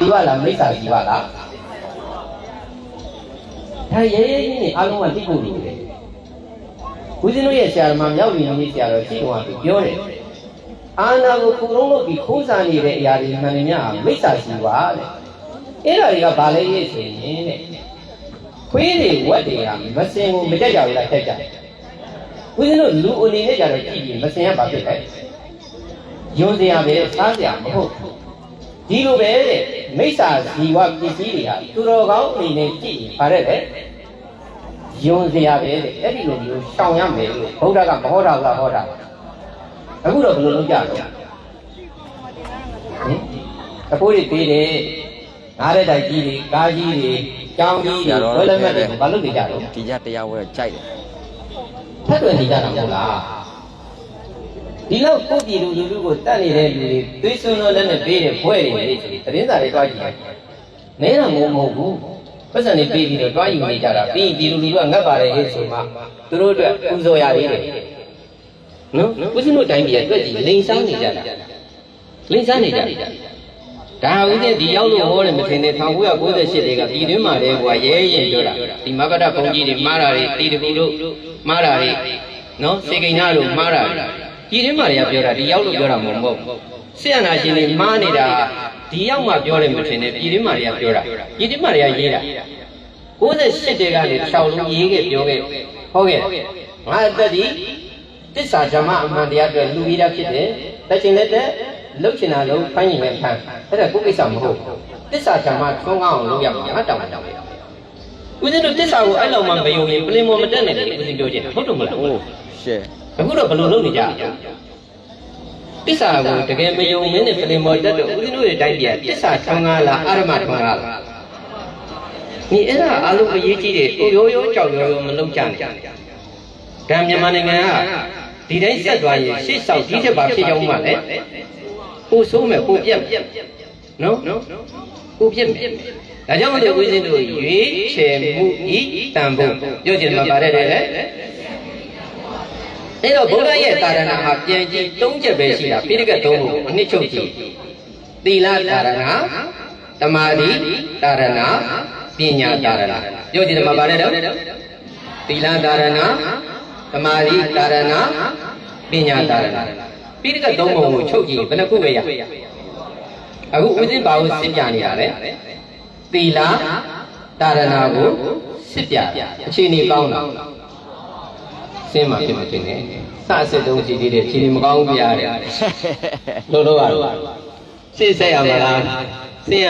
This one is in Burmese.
ဒီပါလားမိစ္ဆာဒီပါလားဒါရဲရဲကြီးနဲ့အားလုံးကသိဖို့လိုတယ်ဦးဇင်းတို့ရဲ့ဆရာတော်မြောက်ပြီးနေဆရာတော်ရှိတော်ကပြောတယ်အာနာကိုကုလုံးလို့ပြီးခိုးစားနေတဲ့အရာတွေမှန်တယ်များမိစ္ဆာရှိပါတဲ့အဲ့ဒါတွေကဘာလဲရေးဆိုရင်တဲ့ခွေးတွေဝက်တွေကမစင်ကိုမတက်ကြဘူးလားတက်ကြတယ်ဦးဇင်းတို့လူအနေနဲ့ကြတော့ကြည့်ပြီးမစင်ကဘာဖြစ်လဲယွန်းစရာပဲစားစရာမဟုတ်ဘူး ဒီလိုပဲတဲ့မိစ္ဆာဇီဝပစ္စည်းတွေဟာသူတော်ကောင်းအနေနဲ့ကြည့်ရင်ဗါတဲ့လေယွန်စရာပဲတဲ့အဲ့ဒီလိုမျိုးရှောင်ရမယ်လို့ဘုရားကမဟောတာဘူးလားဟောတာအခုတော့ဘယ်လိုလုပ်ကြတော့ဟင်အဖိုးတွေပေးတယ်ငားတဲ့တိုက်ကြီးတွေကားကြီးတွေကြောင်းကြီးတွေဝဲလက်မှတ်တွေဘာလုပ်နေကြတော့ဒီညတရားဝဲကြိုက်တယ်ထပ်တွင်နေကြတာမဟုတ်လား ဒီလောက်ကိုပြည်လူလူလူကိုတတ်နေတဲ့လူတွေသွေးစွန်းလို့လည်းနဲ့ပေးတဲ့ဘွဲတွေလေသတင်းစာတွေတွားကြည့်လိုက်နဲတာမဟုတ်မဟုတ်ဘူးပတ်စံတွေပေးပြီးတော့တွားယူနေကြတာပြီးရင်ပြည်လူလူကငတ်ပါတယ်ဟဲ့ဆိုမှသူတို့အတွက်ပူဇော်ရလေးတယ်နော်ဦးဇင်းတို့တိုင်းပြည်အတွက်ကြီးလိန်စားနေကြတာလိန်စားနေကြတာဒါဦးဇင်းဒီရောက်လို့ဟောတယ်မထင်နဲ့1998တွေကပြည်တွင်းမှာလည်းကွာရဲရင်ပြောတာဒီမကတဘုံကြီးတွေမှားတာတွေတီတကူတို့မှားတာတွေနော်စေကိန်းနာတို့မှားတာတွေ ပြည်တွင်းမှာတွေကပြောတာဒီရောက်လို့ပြောတာမဟုတ်ဘူးဆရာနာရှင်တွေမှားနေတာဒီရောက်မှပြောတယ်မထင်နဲ့ပြည်တွင်းမှာတွေကပြောတာပြည်တွင်းမှာတွေကရေးတာ98တဲကနေ6လုံးရေးခဲ့ပြောခဲ့ဟုတ်ကဲ့ငါအသက်ဒီတစ္ဆာဓမ္မအမှန်တရားအတွက်လူပြီးသားဖြစ်တယ်တက်ချင်လက်တက်လှုပ်ချင်တာလုံးဖမ်းရင်လည်းဖမ်းအဲ့ဒါကိုယ်ကိစ္စမဟုတ်ဘူးတစ္ဆာဓမ္မထွန်းကောင်းအောင်လုပ်ရမှာငါတောင်းတာတောင်းတယ်ဦးဇင်းတို့တစ္ဆာကိုအဲ့လောက်မှမယုံရင်ပလင်မော်မတက်နဲ့လေဦးဇင်းပြောချင်တယ်ဟုတ်တယ်မလားဟိုရှယ် အခုတော့ဘယ်လိုလုပ်နေကြလဲတစ္ဆာကိုတကယ်မယုံမင်းနဲ့ပလင်မော်တက်တော့ဦးဇင်းတို့ရဲ့တိုင်းပြည်ကတစ္ဆာထွန်းကားလားအာရမထွန်းကားလားဒီအဲ့ဒါအလုံးအရေးကြီးတယ်ကိုရိုးရိုးကြောက်ရိုးရိုးမလုပ်ကြနဲ့ဒါမြန်မာနိုင်ငံကဒီတိုင်းဆက်သွားရင်ရှေ့ဆောက်ဒီချက်ပါဖြစ်ကြောင်းမှလည်းပို့ဆိုးမယ်ပို့ပြက်မယ်နော်ပို့ပြက်မယ်ဒါကြောင့်မလို့ဦးဇင်းတို့ရွေးချယ်မှုဤတန်ဖို့ပြောချင်မှာပါတယ်လေ အဲ့တော့ဗုဒ္ဓရဲ့တာရဏမှာပြန်ကြည့်၃ချက်ပဲရှိတာပိဋကတ်သုံးဖို့အနှစ်ချုပ်ကြည့်သီလတာရဏသမာဓိတာရဏပညာတာရဏပြောကြည့်တယ်မှာပါတယ်တော့သီလတာရဏသမာဓိတာရဏပညာတာရဏပိဋကတ်သုံးပုံကိုချုပ်ကြည့်ဘယ်နှခုပဲရအခုဦးဇင်းပါကိုစစ်ပြနေရတယ်သီလတာရဏကိုစစ်ပြအခြေအနေကောင်းတာ စင်းမှာဖြစ်မဖြစ်နဲ့စအစစ်တုံးရှိသေးတယ်ခြေမကောင်းဘူးပြရတယ်လို့တော့ရတော့စစ်ဆက်ရမလားစင်းရ